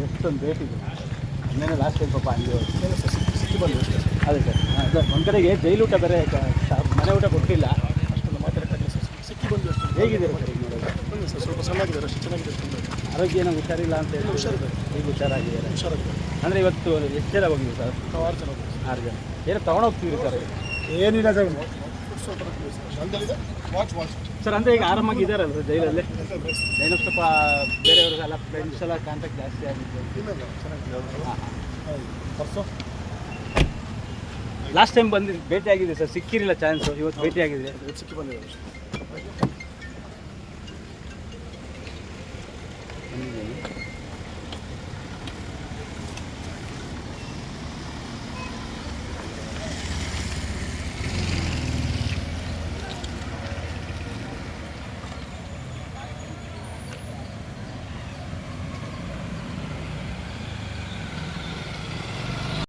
Just ಒಂದು ಭೇಟಿ ಮೊನ್ನೆ ಲಾಸ್ಟ್ ಟೈಮ್ ಪಾಪ ಹಂಗೆ ಬಂದು ಅದೇ ಸರ್. ಸರ್ ಒಂದು ಕಡೆಗೆ ಜೈಲೂಟ ಬೇರೆ ಕ- ಮನೆ ಊಟ ಕೊಟ್ಟಿಲ್ಲ. ಅಷ್ಟೊಂದು ಮಾತಾಡೋಕ್ಕಾಗಲ್ಲ ಸರ್. ಸಿಕ್ಕಿ- ಬಂದು ಹೇಗಿದೆ ಸರ್? ಈಗ ನೋಡೋದು ಸರ್ ಸ್ವಲ್ಪ ಅಷ್ಟು ಚೆನ್ನಾಗಿದೆ ಆರೋಗ್ಯ ಏನೋ ಹುಷಾರಿಲ್ಲ ಅಂತ ಹೇಳಿ ಹುಷಾರಿದ್ದಾರೆ. ಈಗ ಹುಷಾರಾಗಿದ್ದಾರೆ? ಹುಷಾರಾಗಿದೆ. ಅಂದರೆ ಇವತ್ತು ಎಷ್ಟು ಜನ ಹೋಗಿದ್ದೀವಿ ಸರ್? ನಾವು ಆರು ಜನ. ಆರು ಜನ. ಏನೋ ತೊಗೊಂಡೋಗ್ತೀವಿ ಸರ್? ಏನಿಲ್ಲ ಸರ್. ಸ್ವಲ್ಪ ವಾಚ್ ವಾಚ್ ಸರ್ ಅಂದರೆ ಈಗ ಆರಾಮಾಗಿ ಇದ್ದಾರಲ್ಲ ಜೈಲಲ್ಲಿ? ಏನೋ ಸ್ವಲ್ಪ ಬೇರೆಯವ್ರಿಗೆಲ್ಲ ಫ್ರೆಂಡ್ಸ್ ಎಲ್ಲ ಕಾಂಟ್ಯಾಕ್ಟ್ ಜಾಸ್ತಿ ಆಗಿತ್ತು. ಲಾಸ್ಟ್ ಟೈಮ್ ಬಂದಿದ್ದು ಭೇಟಿ ಆಗಿದೆ ಸರ್ ಸಿಕ್ಕಿರಲಿಲ್ಲ ಚಾನ್ಸು ಇವತ್ತು ಭೇಟಿ ಆಗಿದೆ ಸಿಕ್ಕಿ ಬಂದಿದೆ